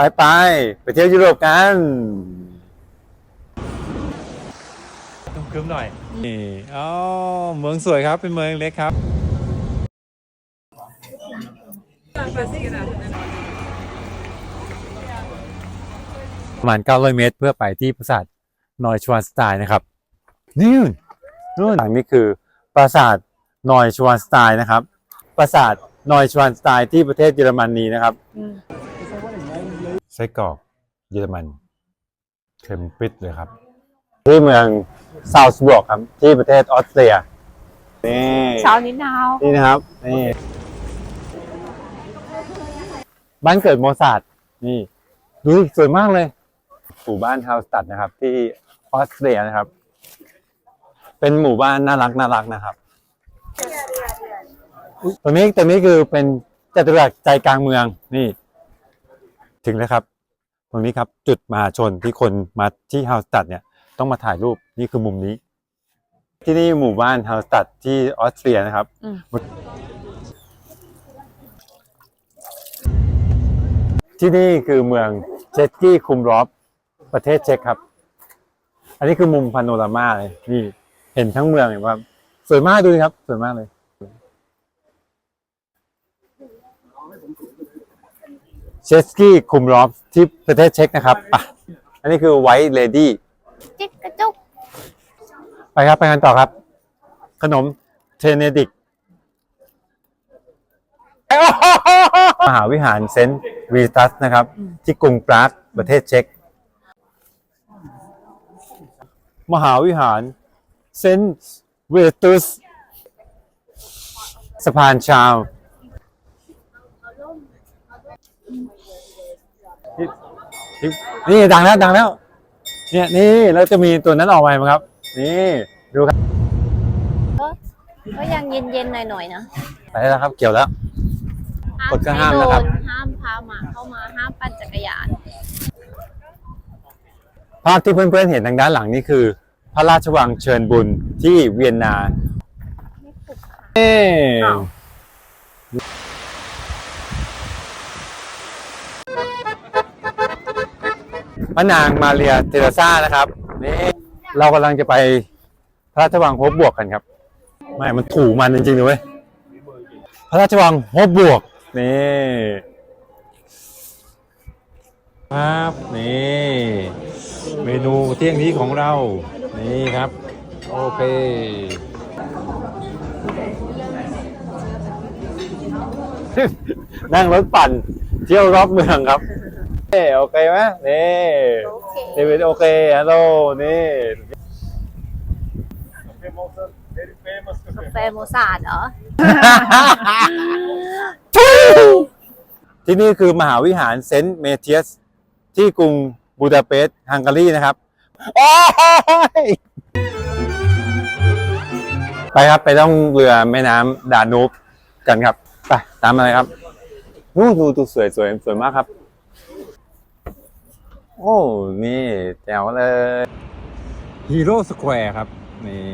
ไปไปไปเที่ยวยุโรปกันต้องคึมหน่อย นี่อ๋อเมืองสวยครับ เป็นเมืองเล็กครับ ประมาณ 900 เมตร เพื่อไปที่ปราสาทนอยชวานสไตน์นะครับ นี่นู่นหลังนี้คือปราสาทนอยชวานสไตน์นะครับ ปราสาทนอยชวานสไตน์ที่ประเทศเยอรมนีนะครับไส้กรอกเยอรมันเค็มปิดเลยครับ ที่เมืองซาวส์บวกครับ ที่ประเทศออสเตรีย นี่เช้านี้หนาว นี่นะครับ นี่ บ้านเกิดโมซาร์ทนี่ดูดิสวยมากเลยหมู่บ้านฮาวสตัดนะครับ ที่ออสเตรียนะครับ เป็นหมู่บ้านน่ารักน่ารักนะครับอุ๊ยตรงนี้ตรงนี้คือเป็นจตุรัสใจกลางเมืองนี่ ถึงแล้วครับ ตรงนี้ครับจุดมหาชนที่คนมาที่ฮาวสตัดเนี่ยต้องมาถ่ายรูปนี่คือมุมนี้ ที่นี่หมู่บ้านฮาวสตัดที่ออสเตรียนะครับอืมที่นี่คือเมืองเชสกี้คุมรอฟประเทศเช็กครับ อันนี้คือมุมพาโนรามาเลยนี่เห็นทั้งเมืองเห็นว่าสวยมากดูดิครับสวยมากเลย เชสกี้คุมรอฟที่ประเทศเช็กนะครับอะอันนี้คือไวท์เลดี้จิ๊กกระจุกไปครับ ไปกันต่อครับ ขนมเทเนดิก มหาวิหารเซนต์วีตัสนะครับ ที่กรุงปรากประเทศเช็ก มหาวิหารเซนต์เวตุสสะพานชาว นี่นี่ดังแล้วดังแล้ว เนี่ยนี่แล้วจะมีตัวนั้นออกมาไหมครับ นี่ดูครับ ก็ยังเย็นๆหน่อยๆนะไปแล้วครับเกี่ยวแล้วกฎก็ห้ามนะครับใโดห้ามพาหมาเข้ามาห้ามปั่นจักรยาน ภาพที่เพื่อนๆเห็นทางด้านหลังนี่คือ พระราชวังเชิญบุญที่เวียนนาเอ้พระนางมาเรียเทเรซ่านะครับนี่เรากำลังจะไปพระราชวังฮบบวกกันครับ ไม่ มันถูกมันจริงๆเลยเว้ยพระราชวังฮบบวกนี่ครับนี่เมนูเที่ยงนี้ของเรานี่ครับ โอเคนั่งรถปั่นเที่ยวรอบเมืองครับ โอเคไหมนี่โอเคเดวิดโอเคฮัลโหลนี่กาแฟโมซาร์ทเหรอ ที่นี่คือมหาวิหารเซนต์เมเทียส ที่กรุงบูดาเปสต์ฮังการีนะครับโอ้ยไปครับไปต้องเรือแม่น้ำดานูบกันครับ ไปตามมาเลยครับนู่นดูดูสวยสวยสวยมากครับ โอ้ นี่แจ๋วเลยฮีโร่สแควร์ครับ นี่